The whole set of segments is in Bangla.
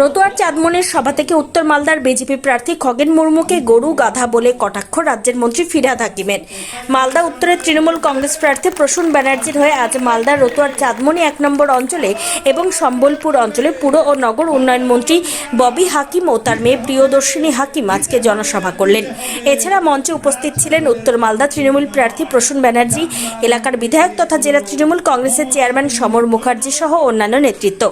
রতুয়ার চাঁদমনের সভা থেকে উত্তর মালদার বিজেপি প্রার্থী খগেন মুর্মুকে গরু, গাধা বলে কটাক্ষ রাজ্যের মন্ত্রী ফিরাদ হাকিমের। মালদা উত্তরের তৃণমূল কংগ্রেস প্রার্থী প্রসূন ব্যানার্জির হয়ে আজ মালদার রতুয়ার চাঁদমনি এক নম্বর অঞ্চলে এবং সম্বলপুর অঞ্চলে পুর ও নগর উন্নয়ন মন্ত্রী ববি হাকিম ও তার মেয়ে প্রিয়দর্শিনী হাকিম আজকে জনসভা করলেন। এছাড়া মঞ্চে উপস্থিত ছিলেন উত্তর মালদা তৃণমূল প্রার্থী প্রসূন ব্যানার্জি, এলাকার বিধায়ক তথা জেলা তৃণমূল কংগ্রেসের চেয়ারম্যান সমর মুখার্জি সহ অন্যান্য নেতৃত্ব।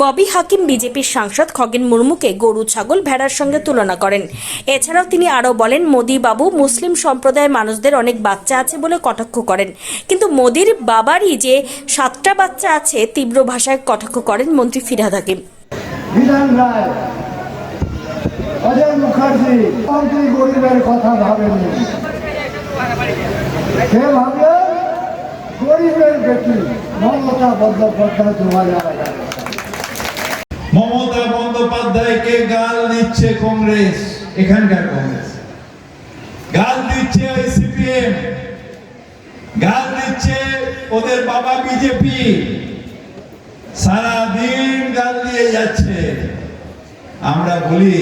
ববি হাকিম বিজেপির সাংসদ খগেন মুর্মুকে গরু ছাগল ভেড়ার সঙ্গে তুলনা করেন। এছাড়াও তিনি আরও বলেন মোদি বাবু মুসলিম সম্প্রদায়ের মানুষদের অনেক বাচ্চা আছে বলে কটাক্ষ করেন। কিন্তু মোদির বাবারই যে সাতটা বাচ্চা আছে তীব্র ভাষায় কটাক্ষ করেন মন্ত্রী ফিরহাদ হাকিম। বিধান রায় অজয় মুখার্জি মন্ত্রী গরিবের কথা ভাবেননি? সে ভাবলেন গরিবের বেটি মমতা বন্দ্যোপাধ্যায় দু হাজার এগারো মমতা বন্দ্যোপাধ্যায়কে গাল দিচ্ছে কংগ্রেস, এখানকার কংগ্রেস। গাল দিচ্ছে ওই সিপিএম গাল দিচ্ছে ওদের বাবা বিজেপি। সারাদিন গাল দিয়ে যাচ্ছে। আমরা বলি,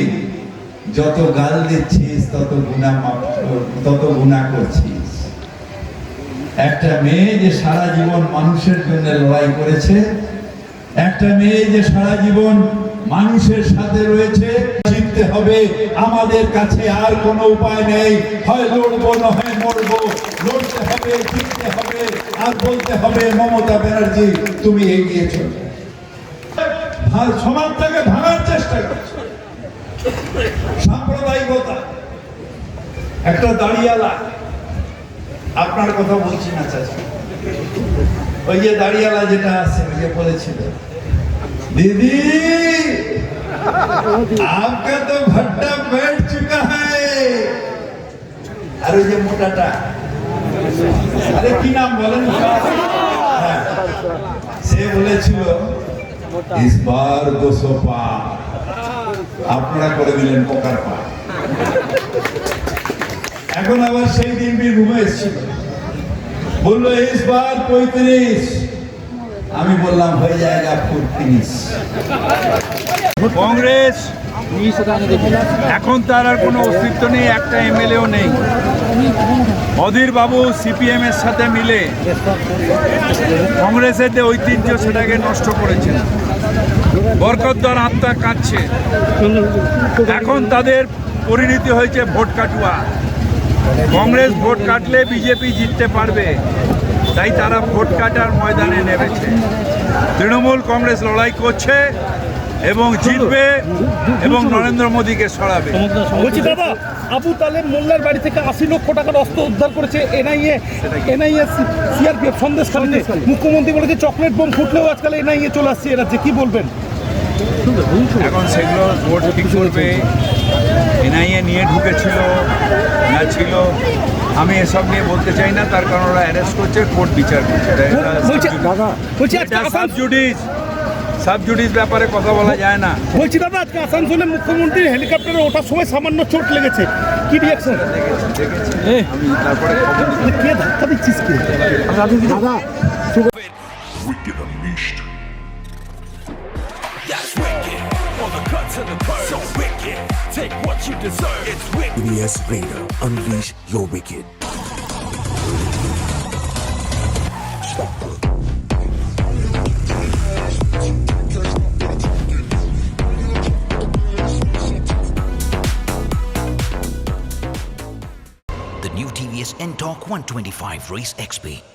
যত গাল দিচ্ছিস, তত গুণা তত গুণা করছিস। একটা মেয়ে যে সারা জীবন মানুষের জন্য লড়াই করেছে, একটা মেয়ে যে সারা জীবন মানুষের সাথে রয়েছে, জিততে হবে। আমাদের কাছে আর কোনো উপায় নেই। হয় লড়বো না হয় মরবো। লড়তে হবে, জিততে হবে। আর বলতে হবে, মমতা ব্যানার্জি, তুমি এগিয়ে চলো। ভাঙার চেষ্টা সাম্প্রদায়িকতা। একটা দাঁড়িয়ালা। আপনার কথা বলছি না, চাচা। ওই যে দাঁড়িয়ালা যেটা আছে, ওই যে বলেছিল दीदी आपका तो भट्टा बैठ चुका है अरे ये मोटाटा আরে কি নাম বলেন হ্যাঁ, সে বলেছিল ইসবার দুশো পা আপনারা করে দিলেন পোকার পা এখন আবার সেই দিন বীরভূমে এসেছিল বললো ইসবার পঁয়ত্রিশ আমি বললাম হয়ে জায়গা ফুটত্রিশ কংগ্রেস, এখন তার আর কোনো অস্তিত্ব নেই, একটা এমএলএও নেই। অধীর বাবু সিপিএম এর সাথে মিলে কংগ্রেসের যে ঐতিহ্য সেটাকে নষ্ট করেছেন বরকতদার আত্মা কাঁদছে। এখন তাদের পরিণতি হয়েছে ভোট কাটুয়া। কংগ্রেস ভোট কাটলে বিজেপি জিততে পারবে, তাই তারা ভোট কাটার ময়দানে নেমেছে। তৃণমূল কংগ্রেস লড়াই করছে এবং জিতবে এবং নরেন্দ্র মোদীকে সরাবে। বলছি দাদা আবু তালেব মোল্লার বাড়ি থেকে আশি লক্ষ টাকার অস্ত্র উদ্ধার করেছে এনআইএ এনআইএ সিআরপিএফ সন্দেশ মুখ্যমন্ত্রী বলেছে চকলেট বোম ফুটলেও আজকাল এনআইএ চলে আসছে এ রাজ্যে। কি বলবেন? এখন সেগুলো ভোট ঠিক করবে। এনআইএ নিয়ে ঢুকেছিল না ছিল আমি এসব নিয়ে বলতে চাই না তার কারণ ওরা অ্যারেস্ট করছে কোর্ট বিচার করছে। দাদা বলছি আজকে সাব আসান জুডিস সাব জুডিস ব্যাপারে কথা বলা যায় না বলছি দাদা আজকে আসানসোলে মুখ্যমন্ত্রী হেলিকপ্টারে ওঠার সময় সামান্য চোট লেগেছে কি রিয়াকশন দেখেছি দেখেছি আমি তারপরে খবর দিচ্ছি। কে ধাক্কা দিচ্ছিস কে দাদা Wicked Unleashed. That's wicked. On the cut to the curb. So wicked. Take what you deserve. It's wicked. EBS Raider. Unleash your wicked. is NTORQ 125 Race XP.